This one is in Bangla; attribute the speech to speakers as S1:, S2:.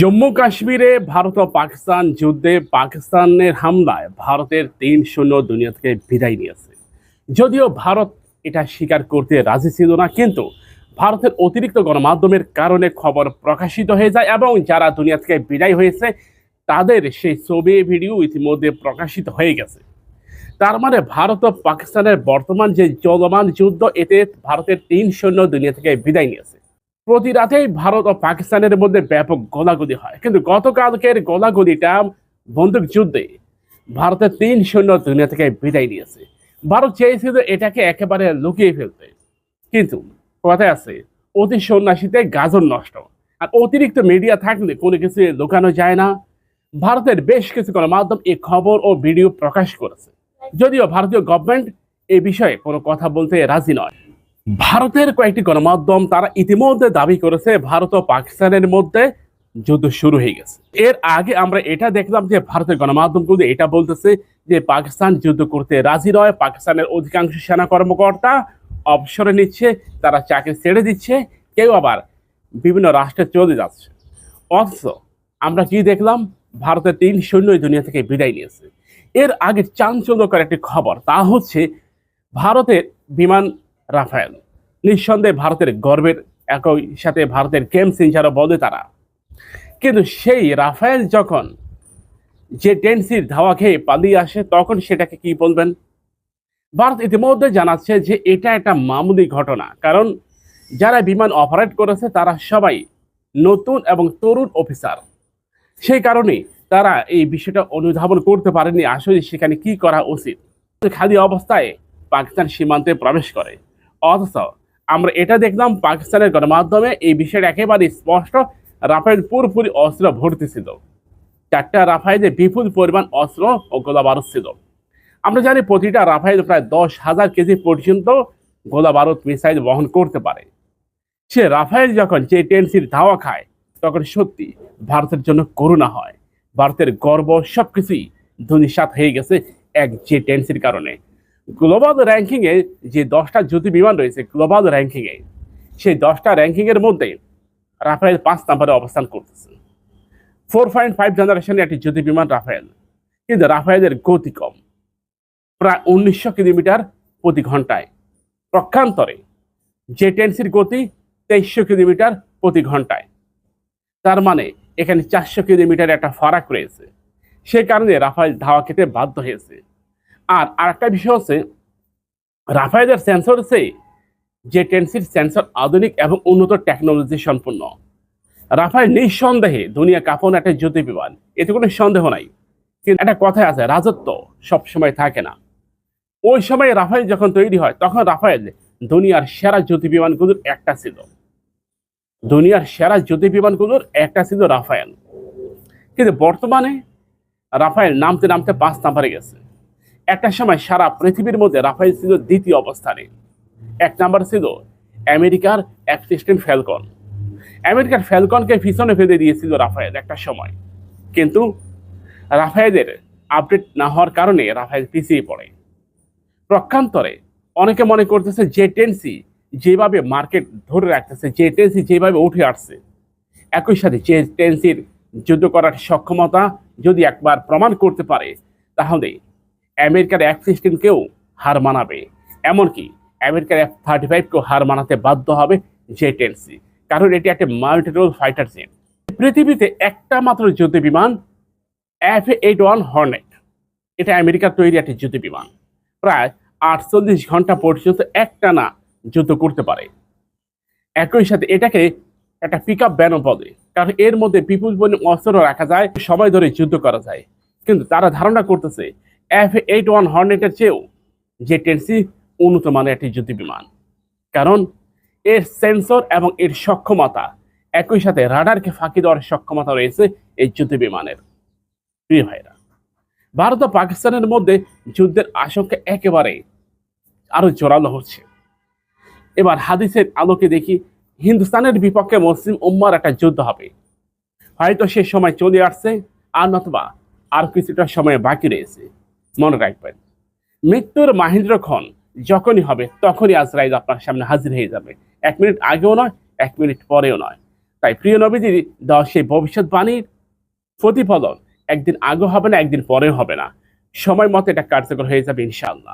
S1: জম্মু কাশ্মীরে ভারত ও পাকিস্তান যুদ্ধে পাকিস্তানের হামলায় ভারতের তিন শূন্য দুনিয়া থেকে বিদায় নিয়েছে। যদিও ভারত এটা স্বীকার করতে রাজি ছিল না, কিন্তু ভারতের অতিরিক্ত গণমাধ্যমের কারণে খবর প্রকাশিত হয়ে যায় এবং যারা দুনিয়া থেকে বিদায় হয়েছে, তাদের সেই ছবি, ভিডিও ইতিমধ্যে প্রকাশিত হয়ে গেছে। তার মানে ভারত ও পাকিস্তানের বর্তমান যে চলমান যুদ্ধ, এতে ভারতের তিন শূন্য দুনিয়া থেকে বিদায় নিয়েছে। প্রতি রাতেই ভারত ও পাকিস্তানের মধ্যে ব্যাপক গোলাগুলি হয়। কিন্তু গতকালকের গোলাগুলিটা বন্দুক যুদ্ধে ভারতের তিন সৈন্য দুনিয়া থেকে বিদায় নিয়েছে। ভারত চেয়েছিল এটাকে একেবারে লুকিয়ে ফেলতে। কিন্তু কথায় আছে, অতি সন্ন্যাসীতে গাজন নষ্ট। আর অতিরিক্ত মিডিয়া থাকলে কোনো কিছু লুকানো যায় না। ভারতের বেশ কিছু গণমাধ্যম এই খবর ও ভিডিও প্রকাশ করেছে। যদিও ভারতীয় গভর্নমেন্ট এই বিষয়ে কোনো কথা বলতে রাজি নয়। ভারতের কয়েকটি গণমাধ্যম তারা ইতিমধ্যে দাবি করেছে ভারত ও পাকিস্তানের মধ্যে যুদ্ধ শুরু হয়ে গেছে। এর আগে আমরা এটা দেখলাম যে ভারতের গণমাধ্যমগুলো এটা বলতেছে যে পাকিস্তান যুদ্ধ করতে রাজি নয়, পাকিস্তানের অধিকাংশ সেনা কর্মকর্তা অবসরে নিচ্ছে, তারা চাকরি ছেড়ে দিচ্ছে, কেউ আবার বিভিন্ন রাষ্ট্রে চলে যাচ্ছে। অথচ আমরা কি দেখলাম? ভারতের তিন সৈন্যই দুনিয়া থেকে বিদায় নিয়েছে। এর আগে চাঞ্চল্যকর একটি খবর, তা হচ্ছে ভারতের বিমান রাফায়েল। নিঃসন্দেহে ভারতের গর্বের একই সাথে ভারতের গেম চেঞ্জারও বলে তারা। কিন্তু সেই রাফায়েল যখন যে টেন্সির ধাওয়া খেয়ে পালিয়ে আসে, তখন সেটাকে কি বলবেন? ভারত ইতিমধ্যে জানাচ্ছে যে এটা একটা মামুলি ঘটনা, কারণ যারা বিমান অপারেট করেছে, তারা সবাই নতুন এবং তরুণ অফিসার। সেই কারণে তারা এই বিষয়টা অনুধাবন করতে পারেনি আসলে সেখানে কি করা উচিত? খালি অবস্থায় পাকিস্তান সীমান্তে প্রবেশ করে। অথচ আমরা এটা দেখলাম পাকিস্তানের গণমাধ্যমে এই বিষয়টা একেবারে স্পষ্ট। রাফায়েল পুরোপুরি অস্ত্র ভর্তি ছিল। চারটা রাফায়েলে বিপুল পরিমাণ অস্ত্র ও গোলা বারুদ ছিল। আমরা জানি প্রতিটা রাফায়েল প্রায় দশ হাজার কেজি পর্যন্ত গোলা বারুদ মিসাইল বহন করতে পারে। সে রাফায়েল যখন যে টেন্সির ধাওয়া খায়, তখন সত্যি ভারতের জন্য করুণা হয়। ভারতের গর্ব সবকিছুই ধুনিসাত হয়ে গেছে এক যে টেন্সির কারণে। গ্লোবাল র্যাঙ্কিংয়ে যে দশটা জ্যোতি বিমান রয়েছে গ্লোবাল র্যাঙ্কিংয়ে সেই দশটা র্যাঙ্কিংয়ের মধ্যে রাফায়েল পাঁচ নম্বরে অবস্থান করতেছে। ফোর পয়েন্ট ফাইভ জেনারেশনের একটি যুদ্ধ বিমান রাফায়েল কিন্তু রাফায়েলের গতি কম। প্রায় উনিশশো কিলোমিটার প্রতি ঘন্টায়। পক্ষান্তরে যে টেন্সির গতি তেইশশো কিলোমিটার প্রতি ঘন্টায়। তার মানে এখানে চারশো কিলোমিটার একটা ফারাক রয়েছে। সে কারণে রাফায়েল ধাওয়া খেতে বাধ্য হয়েছে। আর আরেকটা বিষয় হচ্ছে রাফায়েলের সেন্সর হচ্ছে যে টেন্সির সেন্সর আধুনিক এবং উন্নত টেকনোলজি সম্পন্ন। রাফায়েল নিঃসন্দেহে দুনিয়া কাপন একটা যুদ্ধ বিমান এতে কোনো সন্দেহ নাই। কিন্তু একটা কথাই আছে, রাজত্ব সবসময় থাকে না। ওই সময় রাফায়েল যখন তৈরি হয়, তখন রাফায়েল দুনিয়ার সেরা যুদ্ধ বিমানগুলোর একটা ছিল। দুনিয়ার সেরা যুদ্ধ বিমানগুলোর একটা ছিল রাফায়েল। কিন্তু বর্তমানে রাফায়েল নামতে নামতে পাঁচ নাম্বারে গেছে। একটা সময় সারা পৃথিবীর মধ্যে রাফায়েল ছিল দ্বিতীয় অবস্থানে। এক নাম্বার ছিল আমেরিকার এফ সিক্সটিন ফ্যালকন। আমেরিকার ফ্যালকনকে পিছনে ফেলে দিয়েছিল রাফায়েল একটা সময়। কিন্তু রাফায়েলের আপডেট না হওয়ার কারণে রাফায়েল পিছিয়ে পড়ে। প্রক্ষান্তরে অনেকে মনে করতেছে যে টেন্সি যেভাবে মার্কেট ধরে রাখতেছে, যে টেন্সি যেভাবে উঠে আসছে, একই সাথে যে টেন্সির যুদ্ধ করার সক্ষমতা যদি একবার প্রমাণ করতে পারে, তাহলে আমেরিকার এফ সিক্সটিনকেও হার মানাবে। এমনকি আমেরিকার এফ থার্টি ফাইভকেও হার মানাতে বাধ্য হবে জে টেন্সি কারণ এটি একটা মাল্টিরোল ফাইটার জেট পৃথিবীতে একটা মাত্র যুদ্ধ বিমান এফ এইট ওয়ান হর্নেট এটা আমেরিকার তৈরি একটি যুদ্ধ বিমান। প্রায় আটচল্লিশ ঘণ্টা পর্যন্ত একটানা যুদ্ধ করতে পারে। একই সাথে এটাকে একটা পিক আপ ব্যানও বলে। কারণ এর মধ্যে বিপুল পরিমাণ অস্ত্র রাখা যায় সময় ধরে যুদ্ধ করা যায়। কিন্তু তারা ধারণা করতেছে এফ এইট ওয়ান হর্নেটের চেয়েও যে টেন্সি উন্নত মানের একটি যুদ্ধ বিমান কারণ এর সেন্সর এবং এর সক্ষমতা একই সাথে রাডারকে ফাঁকি দেওয়ার সক্ষমতা রয়েছে এই যুদ্ধ বিমানের প্রিয় ভাইরা ভারত ও পাকিস্তানের মধ্যে যুদ্ধের আশঙ্কা একেবারে আরও জোরালো হচ্ছে। এবার হাদিসের আলোকে দেখি হিন্দুস্তানের বিপক্ষে মুসলিম উম্মার একটা যুদ্ধ হবে। হয়তো সে সময় চলে আসছে আর নতুবা আর কিছুটা সময় বাকি রয়েছে। মনে রাখবেন। মৃত্যুর মাহেন্দ্রক্ষণ যখনই হবে, তখনই আজ রাইজ আপনার সামনে হাজির হয়ে যাবে। এক মিনিট আগেও নয়, এক মিনিট পরেও নয়। তাই প্রিয় নবীজি দেওয়া সেই ভবিষ্যৎবাণীর প্রতিফলন একদিন আগেও হবে না, একদিন পরেও হবে না। সময় মতো এটা কার্যকর হয়ে যাবে ইনশাআল্লাহ।